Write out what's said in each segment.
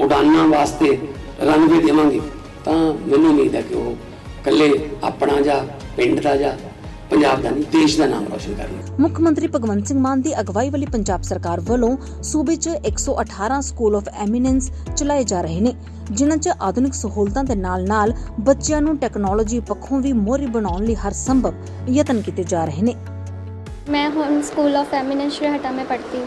ਉਡਾਨਾਂ ਵਾਸਤੇ ਰਨਵੇ ਦੇਵਾਂਗੇ। ਤਾਂ ਮੈਨੂੰ ਉਮੀਦ ਹੈ ਕਿ ਉਹ ਇਕੱਲੇ ਆਪਣਾ ਜਾਂ ਪਿੰਡ ਦਾ ਜਾਂ ਪੰਜਾਬ ਦਾ ਨਹੀਂ ਦੇਸ਼ ਦਾ ਨਾਮ ਰੋਸ਼ਨ ਕਰਨਗੇ। ਮੁੱਖ ਮੰਤਰੀ ਭਗਵੰਤ ਸਿੰਘ ਮਾਨ ਦੀ ਅਗਵਾਈ ਵਾਲੀ ਪੰਜਾਬ ਸਰਕਾਰ ਵੱਲੋਂ ਸੂਬੇ 'ਚ 118 ਸਕੂਲ ਆਫ ਐਮੀਨੈਂਸ ਚਲਾਏ ਜਾ ਰਹੇ ਨੇ ਜਿਨ੍ਹਾਂ 'ਚ ਆਧੁਨਿਕ ਸਹੂਲਤਾਂ ਦੇ ਨਾਲ-ਨਾਲ ਬੱਚਿਆਂ ਨੂੰ ਟੈਕਨੋਲੋਜੀ ਪੱਖੋਂ ਵੀ ਮੋਹਰੀ ਬਣਾਉਣ ਲਈ ਹਰ ਸੰਭਵ ਯਤਨ ਕੀਤੇ ਜਾ ਰਹੇ ਨੇ। ਮੈਂ ਹੁਣ ਸਕੂਲ ਆਫ ਐਮੀਨੈਂਸ ਸ਼ੁਰਹਟਾ ਮੈਂ ਪੜ੍ਹਦੀ ਹਾਂ।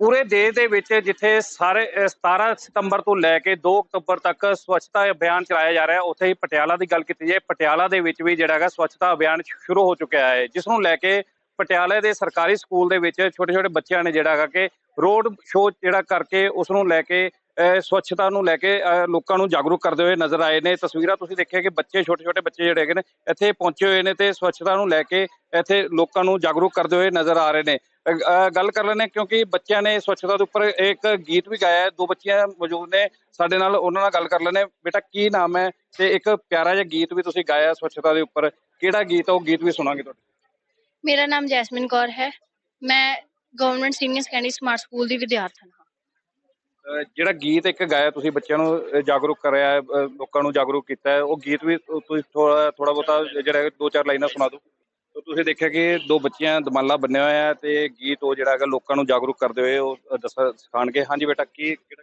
ਪੂਰੇ ਦੇਸ਼ ਦੇ ਵਿੱਚ ਜਿੱਥੇ ਸਾਰੇ, ਅਹ 17 ਸਤੰਬਰ ਤੋਂ ਲੈ ਕੇ 2 ਅਕਤੂਬਰ ਤੱਕ ਸਵੱਛਤਾ ਅਭਿਆਨ ਚਲਾਇਆ ਜਾ ਰਿਹਾ, ਉੱਥੇ ਹੀ ਪਟਿਆਲਾ ਦੀ ਗੱਲ ਕੀਤੀ ਜਾਏ, ਪਟਿਆਲਾ ਦੇ ਵਿੱਚ ਵੀ ਜਿਹੜਾ ਹੈਗਾ ਸਵੱਛਤਾ ਅਭਿਆਨ ਸ਼ੁਰੂ ਹੋ ਚੁੱਕਿਆ ਹੈ, ਜਿਸ ਨੂੰ ਲੈ ਕੇ ਪਟਿਆਲੇ ਦੇ ਸਰਕਾਰੀ ਸਕੂਲ ਦੇ ਵਿੱਚ ਛੋਟੇ ਛੋਟੇ ਬੱਚਿਆਂ ਨੇ ਜਿਹੜਾ ਹੈਗਾ ਕਿ ਰੋਡ ਸ਼ੋਅ ਜਿਹੜਾ ਕਰਕੇ ਉਸ ਨੂੰ ਲੈ ਕੇ ਸਵੱਛਤਾ ਨੂੰ ਲੈ ਕੇ ਲੋਕਾਂ ਨੂੰ ਜਾਗਰੂਕ ਕਰਦੇ ਹੋਏ ਨਜ਼ਰ ਆਏ ਨੇ। ਤਸਵੀਰਾਂ ਤੁਸੀਂ ਦੇਖਿਆ ਕਿ ਬੱਚੇ ਛੋਟੇ ਛੋਟੇ ਬੱਚੇ ਜਿਹੜੇ ਹੈਗੇ ਨੇ, ਇੱਥੇ ਪਹੁੰਚੇ ਹੋਏ ਨੇ ਤੇ ਸਵੱਛਤਾ ਨੂੰ ਲੈ ਕੇ ਇੱਥੇ ਲੋਕਾਂ ਨੂੰ ਜਾਗਰੂਕ ਕਰਦੇ ਹੋਏ ਨਜ਼ਰ ਆ ਰਹੇ ਨੇ। ਗੱਲ ਕਰ ਲੈਣੇ ਕਿਉਂਕਿ ਬੱਚਿਆਂ ਨੇ ਸਵੱਛਤਾ ਦੇ ਉੱਪਰ ਇੱਕ ਗੀਤ ਵੀ ਗਾਇਆ ਹੈ। ਦੋ ਬੱਚੀਆਂ ਮੌਜੂਦ ਨੇ ਸਾਡੇ ਨਾਲ, ਉਹਨਾਂ ਨਾਲ ਗੱਲ ਕਰ ਲੈਣੇ ਬੇਟਾ, ਕੀ ਨਾਮ ਹੈ? ਤੇ ਇੱਕ ਪਿਆਰਾ ਜਿਹਾ ਗੀਤ ਵੀ ਤੁਸੀਂ ਗਾਇਆ ਸਵੱਛਤਾ ਦੇ ਉੱਪਰ। ਕਿਹੜਾ ਗੀਤ ਹੈ? ਉਹ ਗੀਤ ਵੀ ਸੁਣਾਂਗੇ ਤੁਹਾਡੇ। ਮੇਰਾ ਨਾਮ ਜੈਸਮਿਨ ਕੌਰ ਹੈ। ਮੈਂ government senior secondary smart school ਦੀ ਵਿਦਿਆਰਥਣ ਹਾਂ। ਜਿਹੜਾ ਗੀਤ ਇੱਕ ਗਾਇਆ ਤੁਸੀਂ ਬੱਚਿਆਂ ਨੂੰ ਜਾਗਰੂਕ ਕਰਿਆ ਹੈ, ਲੋਕਾਂ ਨੂੰ ਜਾਗਰੂਕ ਕੀਤਾ ਹੈ, ਉਹ ਗੀਤ ਵੀ ਤੁਸੀਂ ਥੋੜਾ ਥੋੜਾ ਬਹੁਤਾ ਜਿਹੜਾ ਦੋ ਚਾਰ ਲਾਈਨਾਂ ਸੁਣਾ ਦਿਓ। ਤਾਂ ਤੁਸੀਂ ਦੇਖਿਆ ਕਿ ਦੋ ਬੱਚਿਆਂ ਦਮਾਲਾ ਬੰਨਿਆ ਹੋਇਆ ਹੈ ਤੇ ਗੀਤ ਉਹ ਜਿਹੜਾ ਹੈਗਾ ਲੋਕਾਂ ਨੂੰ ਜਾਗਰੂਕ ਕਰਦੇ ਹੋਏ ਉਹ ਦੱਸ ਸਿਖਾਣਗੇ ਹਾਂਜੀ ਬੇਟਾ ਕੀ ਕਿਹੜਾ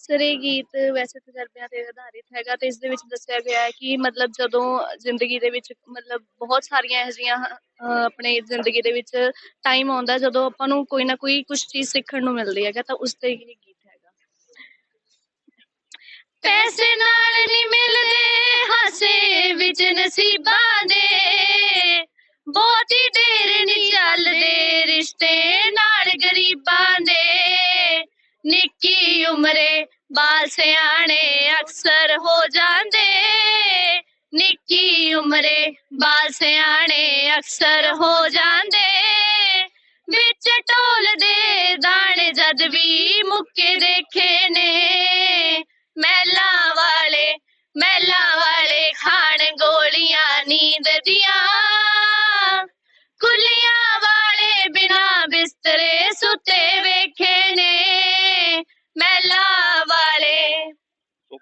ਸਰ ਇਹ ਗੀਤ ਵੈਸੇ ਤਜਰਬਿਆਂ ਤੇ ਆਧਾਰਿਤ ਹੈਗਾ ਤੇ ਇਸ ਦੇ ਵਿੱਚ ਦੱਸਿਆ ਗਿਆ ਹੈ ਕਿ ਮਤਲਬ ਜਦੋਂ ਜ਼ਿੰਦਗੀ ਦੇ ਵਿੱਚ ਮਤਲਬ ਬਹੁਤ ਸਾਰੀਆਂ ਇਹੋ ਜਿਹੀਆਂ ਅਹ, ਆਪਣੇ ਜ਼ਿੰਦਗੀ ਦੇ ਵਿੱਚ ਟਾਈਮ ਆਉਂਦਾ ਜਦੋਂ ਆਪਾਂ ਨੂੰ ਕੋਈ ਨਾ ਕੋਈ ਕੁਝ ਚੀਜ਼ ਸਿੱਖਣ ਨੂੰ ਮਿਲਦੀ ਹੈਗਾ ਤਾਂ ਉਸ ਤੇ ਹੀ ਗੀਤ ਹੈਗਾ। ਪੈਸੇ ਨਾਲ ਨਹੀਂ ਮਿਲਦੇ ਹਾਸੇ ਵਿੱਚ ਨਸੀਬਾਂ ਦੇ। ਬਹੁਤੀ ਦੇਰ ਨਹੀਂ ਚੱਲਦੇ ਰਿਸ਼ਤੇ ਨਾਲ ਗਰੀਬਾਂ ਦੇ। ਨਿੱਕੀ ਉਮਰੇ ਬਾਲ ਸਿਆਣੇ ਅਕਸਰ ਹੋ ਜਾਂਦੇ। ਨਿੱਕੀ ਉਮਰੇ ਬਾਲ ਸਿਆਣੇ ਅਕਸਰ ਹੋ ਜਾਂਦੇ।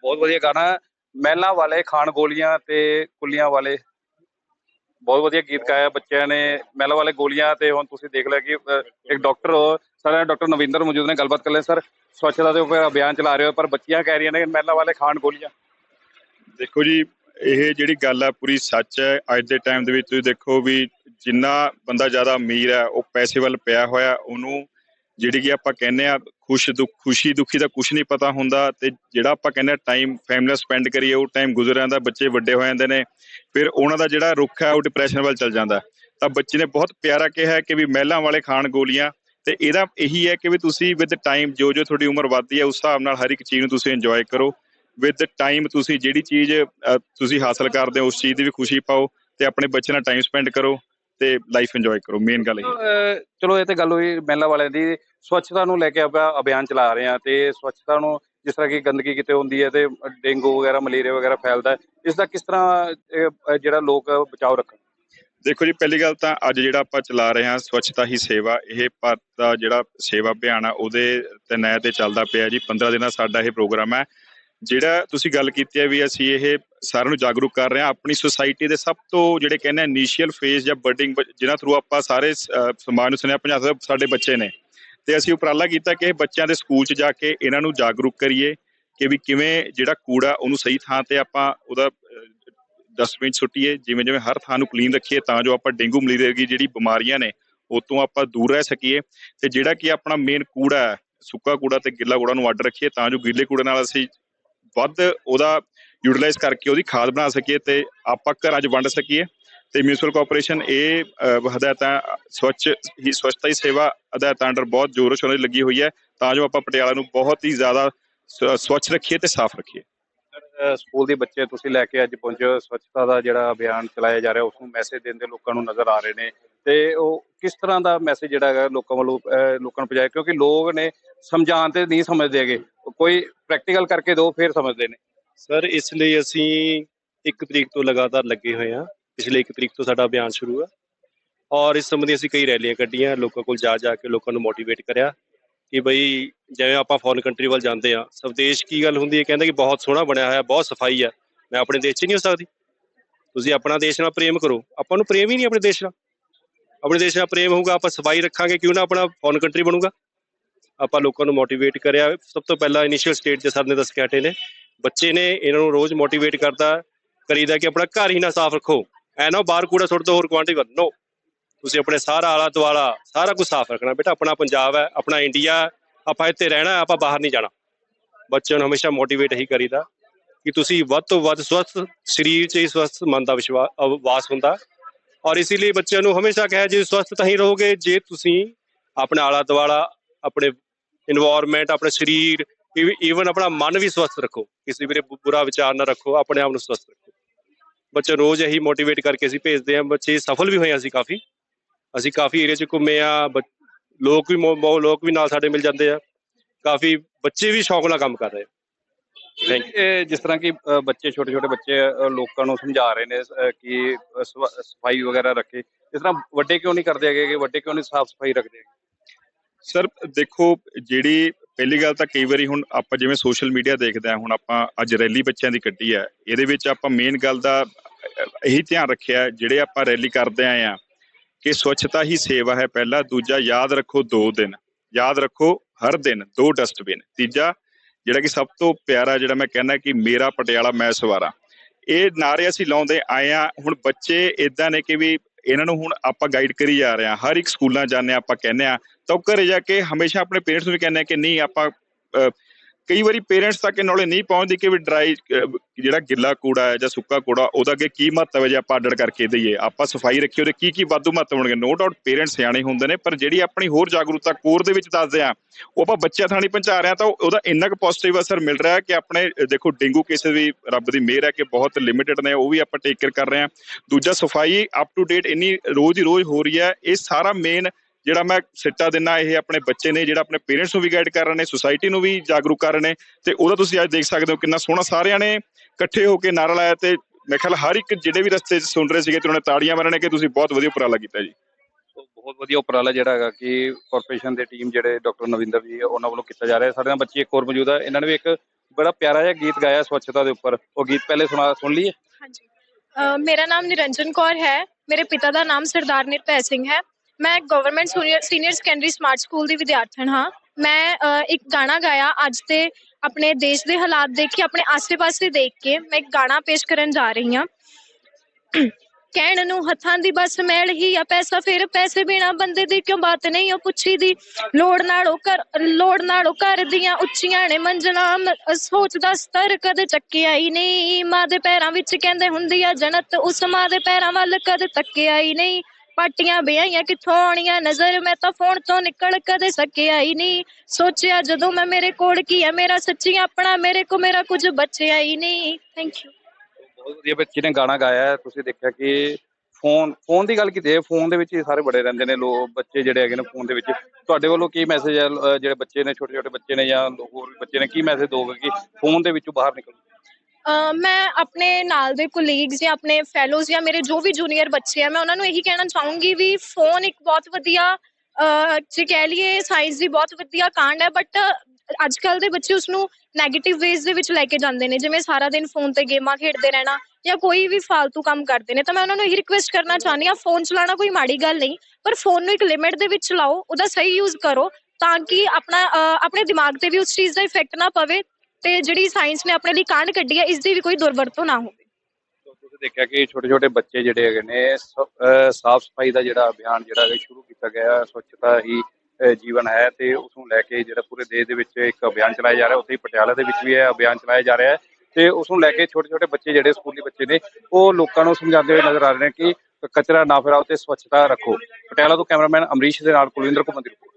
ਬਹੁਤ ਵਧੀਆ ਗਾਣਾ ਮਹਿਲਾ ਵਾਲੇ, ਖਾਣ ਗੋਲੀਆਂ ਤੇ ਕੁੱਲੀਆਂ ਵਾਲੇ। ਬਹੁਤ ਵਧੀਆ ਗੀਤ ਗਾਇਆ ਬੱਚਿਆਂ ਨੇ ਮਹਿਲਾ ਵਾਲੇ ਗੋਲੀਆਂ ਤੇ ਹੁਣ ਤੁਸੀਂ ਦੇਖ ਲਿਆ ਕਿ ਇੱਕ ਡਾਕਟਰ ਹੋ। ਡਾਕਟਰ ਨਵਿੰਦਰ ਮੌਜੂਦ ਨੇ, ਗੱਲਬਾਤ ਕਰ ਲੈ ਸਰ, ਸਵੱਛਤਾ ਦੇ ਉੱਪਰ ਅਭਿਆਨ ਚਲਾ ਰਹੇ ਹੋ, ਪਰ ਬੱਚੀਆਂ ਕਹਿ ਰਹੀਆਂ ਨੇ ਮਹਿਲਾ ਵਾਲੇ, ਖਾਣ ਗੋਲੀਆਂ। ਦੇਖੋ ਜੀ, ਇਹ ਜਿਹੜੀ ਗੱਲ ਆ, ਪੂਰੀ ਸੱਚ ਹੈ। ਅੱਜ ਦੇ ਟਾਈਮ ਦੇ ਵਿੱਚ ਤੁਸੀਂ ਦੇਖੋ ਵੀ ਜਿੰਨਾ ਬੰਦਾ ਜ਼ਿਆਦਾ ਅਮੀਰ ਹੈ, ਉਹ ਪੈਸੇ ਵੱਲ ਪਿਆ ਹੋਇਆ, ਉਹਨੂੰ ਜਿਹੜੀ ਕਿ ਆਪਾਂ ਕਹਿੰਦੇ ਆ, ਖੁਸ਼ ਦੁੱਖ, ਖੁਸ਼ੀ ਦੁਖੀ ਦਾ ਕੁਝ ਨਹੀਂ ਪਤਾ ਹੁੰਦਾ ਤੇ ਜਿਹੜਾ ਆਪਾਂ ਕਹਿੰਦੇ ਆ ਟਾਈਮ ਫੈਮਿਲੀ ਨਾਲ ਸਪੈਂਡ ਕਰੀਏ, ਉਹ ਟਾਈਮ ਗੁਜ਼ਰ ਜਾਂਦਾ, ਬੱਚੇ ਵੱਡੇ ਹੋ ਜਾਂਦੇ ਨੇ, ਫਿਰ ਉਹਨਾਂ ਦਾ ਜਿਹੜਾ ਰੁੱਖ ਹੈ ਉਹ ਡਿਪਰੈਸ਼ਨ ਵੱਲ ਚਲ ਜਾਂਦਾ। ਤਾਂ ਬੱਚੇ ਨੇ ਬਹੁਤ ਪਿਆਰਾ ਕਿਹਾ ਕਿ ਵੀ ਮਹਿਲਾਂ ਵਾਲੇ ਖਾਣ ਗੋਲੀਆਂ ਤੇ ਇਹਦਾ ਇਹੀ ਹੈ ਕਿ ਵੀ ਤੁਸੀਂ ਵਿਦ ਟਾਈਮ ਜੋ ਜੋ ਤੁਹਾਡੀ ਉਮਰ ਵੱਧਦੀ ਹੈ, ਉਸ ਹਿਸਾਬ ਨਾਲ ਹਰ ਇੱਕ ਚੀਜ਼ ਨੂੰ ਤੁਸੀਂ ਇੰਜੋਏ ਕਰੋ। ਵਿਦ ਟਾਈਮ ਤੁਸੀਂ ਜਿਹੜੀ ਚੀਜ਼ ਤੁਸੀਂ ਹਾਸਲ ਕਰਦੇ ਹੋ, ਉਸ ਚੀਜ਼ ਦੀ ਵੀ ਖੁਸ਼ੀ ਪਾਓ ਤੇ ਆਪਣੇ ਬੱਚੇ ਨਾਲ ਟਾਈਮ ਸਪੈਂਡ ਕਰੋ। ਤੇ ਲਾਈਫ ਇੰਜੋਏ ਕਰੋ ਮੇਨ ਗੱਲ ਇਹ ਅਹ, ਚਲੋ ਇਹ ਤੇ ਗੱਲ ਹੋਈ ਮਹਿਲਾ ਵਾਲਿਆਂ ਦੀ। ਸਵੱਛਤਾ ਨੂੰ ਲੈ ਕੇ ਆਪਾਂ ਅਭਿਆਨ ਚਲਾ ਰਹੇ ਹਾਂ ਤੇ ਸਵੱਛਤਾ ਨੂੰ ਜਿਸ ਤਰ੍ਹਾਂ ਕਿ ਗੰਦਗੀ ਕਿਤੇ ਹੁੰਦੀ ਹੈ ਤੇ ਡੇਂਗੂ ਵਗੈਰਾ ਮਲੇਰੀਆ ਵਗੈਰਾ ਫੈਲਦਾ ਹੈ ਇਸ ਦਾ ਕਿਸ ਤਰ੍ਹਾਂ ਇਹ, ਅਹ, ਜਿਹੜਾ ਲੋਕ ਬਚਾਓ ਰੱਖਣ? ਦੇਖੋ ਜੀ ਪਹਿਲੀ ਗੱਲ ਤਾਂ ਅੱਜ ਜਿਹੜਾ ਆਪਾਂ ਚਲਾ ਰਹੇ ਹਾਂ ਸਵੱਛਤਾ ਹੀ ਸੇਵਾ ਇਹ ਭਾਰਤ ਦਾ ਜਿਹੜਾ ਸੇਵਾ ਅਭਿਆਨ ਆ ਉਹਦੇ ਤੇ ਨਹਿ ਤੇ ਚੱਲਦਾ ਪਿਆ ਜੀ 15 ਦਿਨਾਂ ਸਾਡਾ ਇਹ ਪ੍ਰੋਗਰਾਮ ਹੈ। ਜਿਹੜਾ ਤੁਸੀਂ ਗੱਲ ਕੀਤੀ ਹੈ ਵੀ ਅਸੀਂ ਇਹ ਸਾਰਿਆਂ ਨੂੰ ਜਾਗਰੂਕ ਕਰ ਰਹੇ ਹਾਂ, ਆਪਣੀ ਸੁਸਾਇਟੀ ਦੇ ਸਭ ਤੋਂ ਜਿਹੜੇ ਕਹਿੰਦੇ ਇਨੀਸ਼ੀਅਲ ਫੇਜ਼ ਜਾਂ ਬਰਡਿੰਗ ਜਿਨ੍ਹਾਂ ਥਰੂ ਆਪਾਂ ਸਾਰੇ ਸਮਾਜ ਨੂੰ ਸੁਣਿਆ 50 ਸਾਡੇ ਬੱਚੇ ਨੇ। ਤੇ ਅਸੀਂ ਉਪਰਾਲਾ ਕੀਤਾ ਕਿ ਬੱਚਿਆਂ ਦੇ ਸਕੂਲ 'ਚ ਜਾ ਕੇ ਇਹਨਾਂ ਨੂੰ ਜਾਗਰੂਕ ਕਰੀਏ ਕਿ ਵੀ ਕਿਵੇਂ ਜਿਹੜਾ ਕੂੜਾ ਉਹਨੂੰ ਸਹੀ ਥਾਂ ਤੇ ਆਪਾਂ ਉਹਦਾ ਡਸਟਬਿਨ ਸੁੱਟੀਏ, ਜਿਵੇਂ ਜਿਵੇਂ ਹਰ ਥਾਂ ਨੂੰ ਕਲੀਨ ਰੱਖੀਏ, ਤਾਂ ਜੋ ਆਪਾਂ ਡੇਂਗੂ ਮਲੇਰੀਆ ਵਰਗੀ ਜਿਹੜੀ ਬਿਮਾਰੀਆਂ ਨੇ, ਉਹ ਤੋਂ ਆਪਾਂ ਦੂਰ ਰਹਿ ਸਕੀਏ। ਤੇ ਜਿਹੜਾ ਕਿ ਆਪਣਾ ਮੇਨ ਕੂੜਾ ਹੈ, ਸੁੱਕਾ ਕੂੜਾ ਤੇ ਗਿੱਲਾ ਕੂੜਾ ਨੂੰ ਅੱਡ ਰੱਖੀਏ, ਤਾਂ ਜੋ ਗਿੱਲੇ ਕੂੜੇ ਨਾਲ ਅਸੀਂ ਵੱਧ ਉਹਦਾ ਯੂਟਿਲਾਈਜ਼ ਕਰਕੇ ਉਹਦੀ ਖਾਦ ਬਣਾ ਸਕੀਏ ਤੇ ਆਪਾਂ ਘਰਾਂ 'ਚ ਵੰਡ ਸਕੀਏ ਤੇ ਮਿਊਨਿਸਪਲ ਕਾਰਪੋਰੇਸ਼ਨ ਇਹ ਹਦਾਇਤਾਂ ਸਵੱਛ ਹੀ ਸਵੱਛਤਾ ਹੀ ਸੇਵਾ ਹਦਾਇਤਾਂ ਅੰਡਰ ਬਹੁਤ ਜ਼ੋਰ ਸ਼ੋਰ ਨਾਲ ਲੱਗੀ ਹੋਈ ਹੈ ਤਾਂ ਜੋ ਆਪਾਂ ਪਟਿਆਲਾ ਨੂੰ ਬਹੁਤ ਹੀ ਜ਼ਿਆਦਾ ਸ- ਸਵੱਛ ਰੱਖੀਏ ਤੇ ਸਾਫ਼ ਰੱਖੀਏ। ਸਕੂਲ ਦੇ ਬੱਚੇ ਤੁਸੀਂ ਲੈ ਕੇ ਅੱਜ ਪਹੁੰਚੇ ਸਵੱਛਤਾ ਦਾ ਜਿਹੜਾ ਅਭਿਆਨ ਚਲਾਇਆ ਜਾ ਰਿਹਾ ਉਸ ਨੂੰ ਮੈਸੇਜ ਦੇ ਲੋਕਾਂ ਨੂੰ ਨਜ਼ਰ ਆ ਰਹੇ ਨੇ ਤੇ ਉਹ ਕਿਸ ਤਰ੍ਹਾਂ ਦਾ ਮੈਸੇਜ ਜਿਹੜਾ ਹੈਗਾ ਲੋਕਾਂ ਵੱਲੋਂ ਅ, ਲੋਕਾਂ ਨੂੰ ਪਹੁੰਚਾਇਆ? ਕਿਉਂਕਿ ਲੋਕ ਨੇ ਸਮਝਾਉਣ ਤੇ ਨਹੀਂ ਸਮਝਦੇ ਹੈਗੇ। ਕੋਈ ਪ੍ਰੈਕਟੀਕਲ ਕਰਕੇ ਦੋ, ਫਿਰ ਸਮਝਦੇ ਨੇ। ਸਰ, ਇਸ ਲਈ ਅਸੀਂ 1 ਤਰੀਕ ਤੋਂ ਲਗਾਤਾਰ ਲੱਗੇ ਹੋਏ ਹਾਂ। ਪਿਛਲੇ 1 ਤਰੀਕ ਤੋਂ ਸਾਡਾ ਅਭਿਆਨ ਸ਼ੁਰੂ ਹੈ ਔਰ ਇਸ ਸੰਬੰਧੀ ਅਸੀਂ ਕਈ ਰੈਲੀਆਂ ਕੱਢੀਆਂ, ਲੋਕਾਂ ਕੋਲ ਜਾ ਜਾ ਕੇ ਲੋਕਾਂ ਨੂੰ ਮੋਟੀਵੇਟ ਕਰਿਆ ਕਿ ਬਈ ਜਿਵੇਂ ਆਪਾਂ ਫੋਰਨ ਕੰਟਰੀ ਵੱਲ ਜਾਂਦੇ ਆ ਸਵਦੇਸ਼ ਕੀ ਗੱਲ ਹੁੰਦੀ ਹੈ? ਕਹਿੰਦਾ ਕਿ ਬਹੁਤ ਸੋਹਣਾ ਬਣਿਆ ਹੋਇਆ, ਬਹੁਤ ਸਫ਼ਾਈ ਹੈ ਮੈਂ ਆਪਣੇ ਦੇਸ਼ 'ਚ ਨਹੀਂ ਹੋ ਸਕਦੀ। ਤੁਸੀਂ ਆਪਣਾ ਦੇਸ਼ ਨਾਲ ਪ੍ਰੇਮ ਕਰੋ। ਆਪਾਂ ਨੂੰ ਪ੍ਰੇਮ ਹੀ ਨਹੀਂ ਆਪਣੇ ਦੇਸ਼ ਨਾਲ। ਆਪਣੇ ਦੇਸ਼ ਨਾਲ ਪ੍ਰੇਮ ਹੋਊਗਾ, ਆਪਾਂ ਸਫ਼ਾਈ ਰੱਖਾਂਗੇ, ਕਿਉਂ ਨਾ ਆਪਣਾ ਫੋਰਨ ਕੰਟਰੀ ਬਣੂਗਾ? ਆਪਾਂ ਲੋਕਾਂ ਨੂੰ ਮੋਟੀਵੇਟ ਕਰਿਆ। ਸਭ ਤੋਂ ਪਹਿਲਾਂ ਇਨੀਸ਼ੀਅਲ ਸਟੇਜ ਤੇ ਸਰ ਨੇ ਦੱਸ ਕੇ ਹਟੇ ਨੇ, ਬੱਚੇ ਨੇ ਇਹਨਾਂ ਨੂੰ ਰੋਜ਼ ਮੋਟੀਵੇਟ ਕਰਦਾ, ਕਰੀਦਾ ਕਿ ਆਪਣਾ ਘਰ ਹੀ ਨਾ ਸਾਫ਼ ਰੱਖੋ। ਐ ਨਾ ਬਾਹਰ ਕੂੜਾ ਸੁੱਟ ਦੋ, ਹੋਰ ਕੁਆਂਟੀ ਵੱਧ। ਨੋ ਤੁਸੀਂ ਆਪਣੇ ਸਾਰਾ ਆਲਾ ਦੁਆਲਾ ਸਾਰਾ ਕੁਝ ਸਾਫ਼ ਰੱਖਣਾ। ਬੇਟਾ, ਆਪਣਾ ਪੰਜਾਬ ਹੈ, ਆਪਣਾ ਇੰਡੀਆ ਆਪਾਂ ਇੱਥੇ ਰਹਿਣਾ, ਆਪਾਂ ਬਾਹਰ ਨਹੀਂ ਜਾਣਾ। ਬੱਚਿਆਂ ਨੂੰ ਹਮੇਸ਼ਾ ਮੋਟੀਵੇਟ ਹੀ ਕਰੀਦਾ ਕਿ ਤੁਸੀਂ ਵੱਧ ਤੋਂ ਵੱਧ ਸਵਸਥ, ਸਰੀਰ 'ਚ ਹੀ ਸਵਸਥ ਮਨ ਦਾ ਵਿਸ਼ਵਾਸ ਵਾਸ ਹੁੰਦਾ। ਔਰ ਇਸੇ ਲਈ ਬੱਚਿਆਂ ਨੂੰ ਹਮੇਸ਼ਾ ਕਿਹਾ, ਜੇ ਸਵਸਥ ਤਾਂ ਹੀ ਰਹੋਗੇ, ਜੇ ਤੁਸੀਂ ਆਪਣਾ ਆਲਾ ਦੁਆਲਾ ਆਪਣੇ ਇਨਵਾਇਰਨਮੈਂਟ ਆਪਣੇ ਸਰੀਰ ਈਵਨ ਆਪਣਾ ਮਨ ਵੀ ਸਵਸਥ ਰੱਖੋ। ਕਿਸੇ ਵੀਰੇ ਬੁਰਾ ਵਿਚਾਰ ਨਾ ਰੱਖੋ ਆਪਣੇ ਆਪ ਨੂੰ ਸਵਸਥ ਰੱਖੋ। ਬੱਚੇ ਰੋਜ਼ ਇਹੀ ਮੋਟੀਵੇਟ ਕਰਕੇ ਅਸੀਂ ਭੇਜਦੇ ਹਾਂ। ਬੱਚੇ ਸਫਲ ਵੀ ਹੋਏ ਅਸੀਂ ਕਾਫੀ। ਅਸੀਂ ਕਾਫੀ ਏਰੀਆ 'ਚ ਘੁੰਮੇ ਆ ਲੋਕ ਵੀ ਮੋ- ਮੋ- ਲੋਕ ਵੀ ਨਾਲ ਸਾਡੇ ਮਿਲ ਜਾਂਦੇ ਆ। ਕਾਫੀ ਬੱਚੇ ਵੀ ਸ਼ੌਕ ਨਾਲ ਕੰਮ ਕਰ ਰਹੇ ਆ। ਜਿਸ ਤਰ੍ਹਾਂ ਕਿ ਬੱਚੇ ਛੋਟੇ ਛੋਟੇ ਬੱਚੇ ਲੋਕਾਂ ਨੂੰ ਸਮਝਾ ਰਹੇ ਨੇ ਕਿ ਅ, ਸਫ਼ਾਈ ਵਗੈਰਾ ਰੱਖੇ। ਇਸ ਤਰ੍ਹਾਂ ਵੱਡੇ ਕਿਉਂ ਨਹੀਂ ਕਰਦੇ ਹੈਗੇ ਕਿ ਵੱਡੇ ਕਿਉਂ ਨਹੀਂ ਸਾਫ਼ ਸਫ਼ਾਈ ਰੱਖਦੇ ਹੈਗੇ? ਸਰ ਦੇਖੋ, ਜਿਹੜੀ ਪਹਿਲੀ ਗੱਲ ਤਾਂ ਕਈ ਵਾਰੀ ਹੁਣ ਆਪਾਂ ਜਿਵੇਂ ਸੋਸ਼ਲ ਮੀਡੀਆ ਦੇਖਦੇ ਆ ਹੁਣ ਆਪਾਂ ਅੱਜ ਰੈਲੀ ਬੱਚਿਆਂ ਦੀ ਕੱਢੀ ਹੈ, ਇਹਦੇ ਵਿੱਚ ਆਪਾਂ ਮੇਨ ਗੱਲ ਦਾ ਇਹੀ ਧਿਆਨ ਰੱਖਿਆ ਜਿਹੜੇ ਆਪਾਂ ਰੈਲੀ ਕਰਦੇ ਆਏ ਆ ਕਿ ਸਵੱਛਤਾ ਹੀ ਸੇਵਾ ਹੈ ਪਹਿਲਾ, ਦੂਜਾ ਯਾਦ ਰੱਖੋ ਦੋ ਦਿਨ, ਯਾਦ ਰੱਖੋ ਹਰ ਦਿਨ, ਦੋ ਡਸਟਬਿਨ ਤੀਜਾ ਜਿਹੜਾ ਕਿ ਸਭ ਤੋਂ ਪਿਆਰਾ ਜਿਹੜਾ ਮੈਂ ਕਹਿੰਦਾ ਕਿ ਮੇਰਾ ਪਟਿਆਲਾ ਮੈਂ ਸਵਾਰਾ। ਇਹ ਨਾਰੇ ਅਸੀਂ ਲਾਉਂਦੇ ਆਏ ਆ ਹੁਣ ਬੱਚੇ ਇਦਾਂ ਨੇ ਕਿ ਵੀ ਇਹਨਾਂ ਨੂੰ ਹੁਣ ਆਪਾਂ ਗਾਈਡ ਕਰੀ ਜਾ ਰਹੇ ਹਾਂ। ਹਰ ਇੱਕ ਸਕੂਲਾਂ ਜਾਂਦੇ ਹਾਂ ਆਪਾਂ ਕਹਿੰਦੇ ਆ ਤਾਂ ਉਹ ਘਰੇ ਜਾ ਕੇ ਹਮੇਸ਼ਾ ਆਪਣੇ ਪੇਰੈਂਟਸ ਨੂੰ ਵੀ ਕਹਿੰਦੇ ਆ ਕਿ ਨਹੀਂ ਆਪਾਂ ਅਹ, ਕਈ ਵਾਰੀ ਪੇਰੈਂਟਸ ਤੱਕ ਇਹ ਨੌਲੇਜ ਨਹੀਂ ਪਹੁੰਚਦੀ ਕਿ ਵੀ ਡਰਾਈ ਜਿਹੜਾ ਗਿੱਲਾ ਕੂੜਾ ਹੈ ਜਾਂ ਸੁੱਕਾ ਕੂੜਾ, ਉਹਦਾ ਅੱਗੇ ਕੀ ਮਹੱਤਵ ਹੈ ਜੇ ਆਪਾਂ ਅੱਡ ਕਰਕੇ ਦਈਏ। ਆਪਾਂ ਸਫ਼ਾਈ ਰੱਖੀ, ਉਹਦੇ ਕੀ ਕੀ ਵਾਧੂ ਮਹੱਤਵ ਹੋਣਗੇ? ਨੋ ਡਾਊਟ ਪੇਰੈਂਟਸ ਸਿਆਣੇ ਹੁੰਦੇ ਨੇ, ਪਰ ਜਿਹੜੀ ਆਪਣੀ ਹੋਰ ਜਾਗਰੂਕਤਾ ਕੋਰ ਦੇ ਵਿੱਚ ਦੱਸਦੇ ਆ, ਉਹ ਆਪਾਂ ਬੱਚਿਆਂ ਥਾਣੀ ਪਹੁੰਚਾ ਰਹੇ ਆ, ਤਾਂ ਉਹਦਾ ਇੰਨਾ ਕੁ ਪੋਜ਼ਿਟਿਵ ਅਸਰ ਮਿਲ ਰਿਹਾ ਹੈ ਕਿ ਆਪਣੇ ਦੇਖੋ, ਡੇਂਗੂ ਕੇਸਿਸ ਵੀ ਰੱਬ ਦੀ ਮਿਹਰ ਹੈ ਕਿ ਬਹੁਤ ਲਿਮਿਟਿਡ ਨੇ, ਉਹ ਵੀ ਆਪਾਂ ਟੇਕ ਕੇਅਰ ਕਰ ਰਹੇ ਆ। ਦੂਜਾ, ਸਫ਼ਾਈ ਅਪ ਟੂ ਡੇਟ ਇੰਨੀ ਰੋਜ਼ ਹੀ ਰੋਜ਼ ਹੋ ਰਹੀ ਹੈ, ਇਹ ਸਾਰਾ ਮੇਨ ਜਿਹੜਾ ਮੈਂ ਸਿੱਟਾ ਦਿੰਨਾ ਇਹ ਆਪਣੇ ਬੱਚੇ ਨੇ ਜਿਹੜਾ ਆਪਣੇ ਪੇਰੈਂਟਸ ਨੂੰ ਵੀ ਗਾਈਡ ਕਰ ਰਹੇ ਨੇ ਸੁਸਾਇਟੀ ਨੂੰ ਵੀ ਜਾਗਰੂਕ ਕਰ ਰਹੇ ਨੇ ਤੇ ਉਹਦਾ ਤੁਸੀਂ ਅੱਜ ਦੇਖ ਸਕਦੇ ਹੋ ਕਿੰਨਾ ਸੋਹਣਾ ਸਾਰਿਆਂ ਨੇ ਇਕੱਠੇ ਹੋ ਕੇ ਨਾਰਾ ਲਾਇਆ ਤੇ ਮੇਰੇ ਖਿਆਲ ਹਰ ਇੱਕ ਜਿਹੜੇ ਵੀ ਰਸਤੇ 'ਚ ਸੁਣ ਰਹੇ ਸੀਗੇ ਤੇ ਉਹਨਾਂ ਨੇ ਤਾੜੀਆਂ ਮਾਰਨ ਕਿ ਤੁਸੀਂ ਬਹੁਤ ਵਧੀਆ ਉਪਰਾਲਾ ਕੀਤਾ ਜੀ। ਬਹੁਤ ਵਧੀਆ ਉਪਰਾਲਾ ਜਿਹੜਾ ਹੈਗਾ ਕਿ ਕਾਰਪੋਰੇਸ਼ਨ ਦੇ ਟੀਮ ਜਿਹੜੇ ਡਾਕਟਰ ਨਵਿੰਦਰ ਜੀ ਉਹਨਾਂ ਵੱਲੋਂ ਕੀਤਾ ਜਾ ਰਿਹਾ। ਸਾਡੇ ਨਾਲ ਬੱਚੇ ਇੱਕ ਹੋਰ ਮੌਜੂਦ ਹੈ ਇਹਨਾਂ ਨੇ ਵੀ ਇੱਕ ਬੜਾ ਪਿਆਰਾ ਜਿਹਾ ਗੀਤ ਗਾਇਆ ਸਵੱਛਤਾ ਦੇ ਉੱਪਰ। ਉਹ ਗੀਤ ਪਹਿਲੇ ਸੁਣਾ ਸੁਣ ਲਈਏ? ਹਾਂਜੀ। ਮੇਰਾ ਨਾਮ ਨਿਰੰਜਨ ਕੌਰ ਹੈ। ਮੇਰੇ ਪਿਤਾ ਦਾ ਨਾਮ ਸਰਦਾਰ ਨਿਰਭੈ ਸਿੰਘ ਹੈ। ਮੈਂ government senior secondary smart school ਦੀ ਵਿਦਿਆਰਥਣ ਹਾਂ। ਮੈਂ ਇੱਕ ਗਾਣਾ ਗਾਇਆ ਅੱਜ ਤੇ ਆਪਣੇ ਦੇਸ਼ ਦੇ ਹਾਲਾਤ ਦੇਖ ਕੇ ਆਪਣੇ ਆਸ-ਪਾਸੇ ਦੇਖ ਕੇ ਮੈਂ ਇੱਕ ਗਾਣਾ ਪੇਸ਼ ਕਰਨ ਜਾ ਰਹੀ ਹਾਂ। ਕਹਿਣ ਨੂੰ ਹੱਥਾਂ ਦੀ ਬਸ ਮੈਲ ਹੀ ਆ ਪੈਸਾ, ਫਿਰ ਪੈਸੇ ਬਿਨਾ ਬੰਦੇ ਦੀ ਕਿਉਂ ਬਾਤ ਨਹੀਂ? ਉਹ ਪੁੱਛੀ ਦੀ, ਲੋੜ ਨਾਲੋਂ ਕਰ ਲੋੜ ਨਾਲੋਂ ਕਰਦੀਆਂ ਉੱਚੀਆਂ ਨੇ ਮੰਜਣਾ ਸੋਚ ਦਾ ਸਤਰ ਕਦੇ ਚੱਕਿਆ ਹੀ ਨਹੀਂ। ਮਾਂ ਦੇ ਪੈਰਾਂ ਵਿੱਚ ਕਹਿੰਦੇ ਹੁੰਦੀ ਆ ਜਨਤ, ਉਸ ਮਾਂ ਦੇ ਪੈਰਾਂ ਵੱਲ ਕਦੇ ਤੱਕਿਆ ਹੀ ਨਹੀਂ। ਪਾਟੀਆਂ ਵਿਆਹੀਆਂ ਕਿੱਥੋਂ ਆਉਣੀਆਂ? ਨਜ਼ਰ ਮੈਂ ਤਾਂ ਫੋਨ ਤੋਂ ਨਿਕਲ ਕਦੇ ਸਕਿਆ ਹੀ ਨਹੀਂ। ਸੋਚਿਆ ਜਦੋਂ ਮੈਂ ਮੇਰੇ ਕੋਲ ਕੀ ਆ, ਮੇਰਾ ਸੱਚੀ ਆਪਣਾ, ਮੇਰੇ ਕੋ ਮੇਰਾ ਕੁਝ ਬਚਿਆ ਹੀ ਨਹੀਂ। ਥੈਂਕ ਯੂ ਬਹੁਤ ਵਧੀਆ ਬੱਚੇ ਨੇ ਗਾਣਾ ਗਾਇਆ ਤੁਸੀਂ ਦੇਖਿਆ ਕਿ ਫੋਨ ਫੋਨ ਦੀ ਗੱਲ ਕੀਤੀ ਹੈ ਫੋਨ ਦੇ ਵਿੱਚ ਹੀ ਸਾਰੇ ਬੜੇ ਰਹਿੰਦੇ ਨੇ ਲੋਕ, ਬੱਚੇ ਜਿਹੜੇ ਹੈਗੇ ਨੇ ਫੋਨ ਦੇ ਵਿੱਚ। ਤੁਹਾਡੇ ਵੱਲੋਂ ਕੀ ਮੈਸੇਜ ਹੈ ਜਿਹੜੇ ਬੱਚੇ ਨੇ ਛੋਟੇ ਛੋਟੇ ਬੱਚੇ ਨੇ ਜਾਂ ਹੋਰ ਬੱਚੇ ਨੇ, ਕੀ ਮੈਸੇਜ ਦੋਗੇ ਕਿ ਫੋਨ ਦੇ ਵਿੱਚੋਂ ਬਾਹਰ ਨਿਕਲੋ? ਮੈਂ ਆਪਣੇ ਨਾਲ ਦੇ ਕੋਲੀਗਸ ਜਾਂ ਆਪਣੇ ਫੈਲੋਜ਼ ਜਾਂ ਮੇਰੇ ਜੋ ਵੀ ਜੂਨੀਅਰ ਬੱਚੇ ਆ, ਮੈਂ ਉਹਨਾਂ ਨੂੰ ਇਹੀ ਕਹਿਣਾ ਚਾਹੂੰਗੀ ਵੀ ਫੋਨ ਇੱਕ ਬਹੁਤ ਵਧੀਆ ਜੇ ਕਹਿ ਲਈਏ ਸਾਇੰਸ ਦੀ ਬਹੁਤ ਵਧੀਆ ਕਾਂਡ ਹੈ ਬਟ ਅੱਜ ਕੱਲ ਦੇ ਬੱਚੇ ਉਸ ਨੂੰ 네ਗੇਟਿਵ ਵੇਜ਼ ਦੇ ਵਿੱਚ ਲੈ ਕੇ ਜਾਂਦੇ ਨੇ, ਜਿਵੇਂ ਸਾਰਾ ਦਿਨ ਫੋਨ ਤੇ ਗੇਮਾਂ ਖੇਡਦੇ ਰਹਿਣਾ ਜਾਂ ਕੋਈ ਵੀ ਫਾਲਤੂ ਕੰਮ ਕਰਦੇ ਨੇ। ਤਾਂ ਮੈਂ ਉਹਨਾਂ ਨੂੰ ਇਹ ਰਿਕੁਐਸਟ ਕਰਨਾ ਚਾਹੁੰਦੀ ਆ ਫੋਨ ਚਲਾਉਣਾ ਕੋਈ ਮਾੜੀ ਗੱਲ ਨਹੀਂ, ਪਰ ਫੋਨ ਨੂੰ ਇੱਕ ਲਿਮਿਟ ਦੇ ਵਿੱਚ ਚਲਾਓ ਉਹਦਾ ਸਹੀ ਯੂਜ਼ ਕਰੋ ਤਾਂ ਕਿ ਆਪਣਾ ਆਪਣੇ ਦਿਮਾਗ ਤੇ ਵੀ ਉਸ ਚੀਜ਼ ਦਾ ਇਫੈਕਟ ਨਾ ਪਵੇ ਤੇ ਜਿਹੜੀ ਸਾਇੰਸ ਨੇ ਆਪਣੇ ਲਈ ਕਾਢ ਕੱਢੀ ਹੈ ਇਸ ਦੀ ਵੀ ਕੋਈ ਦੁਰਵਰਤੋਂ ਨਾ ਹੋਵੇ। ਤੁਸੀਂ ਦੇਖਿਆ ਕਿ ਛੋਟੇ ਛੋਟੇ ਬੱਚੇ ਜਿਹੜੇ ਹੈਗੇ ਨੇ ਸਾਫ਼ ਸਫ਼ਾਈ ਦਾ ਜਿਹੜਾ ਅਭਿਆਨ ਜਿਹੜਾ ਹੈ ਸ਼ੁਰੂ ਕੀਤਾ ਗਿਆ, ਸਵੱਛਤਾ ਹੀ ਜੀਵਨ ਹੈ ਤੇ ਉਸ ਨੂੰ ਲੈ ਕੇ ਜਿਹੜਾ ਪੂਰੇ ਦੇਸ਼ ਦੇ ਵਿੱਚ ਇੱਕ ਅਭਿਆਨ ਚਲਾਇਆ ਜਾ ਰਿਹਾ, ਉੱਥੇ ਹੀ ਪਟਿਆਲਾ ਦੇ ਵਿੱਚ ਵੀ ਇਹ ਅਭਿਆਨ ਚਲਾਇਆ ਜਾ ਰਿਹਾ ਹੈ ਤੇ ਉਸ ਨੂੰ ਲੈ ਕੇ ਛੋਟੇ ਛੋਟੇ ਬੱਚੇ ਜਿਹੜੇ ਸਕੂਲੀ ਬੱਚੇ ਨੇ, ਉਹ ਲੋਕਾਂ ਨੂੰ ਸਮਝਾਉਂਦੇ ਹੋਏ ਨਜ਼ਰ ਆ ਰਹੇ ਨੇ ਕਿ ਕਚਰਾ ਨਾ ਫੈਲਾਓ ਤੇ ਸਵੱਛਤਾ ਰੱਖੋ। ਪਟਿਆਲਾ ਤੋਂ ਕੈਮਰਾਮੈਨ ਅਮਰੀਸ਼ ਦੇ ਨਾਲ ਕੁਲਵਿੰਦਰ ਕੁਮਾਰ ਦੀ ਰਿਪੋਰਟ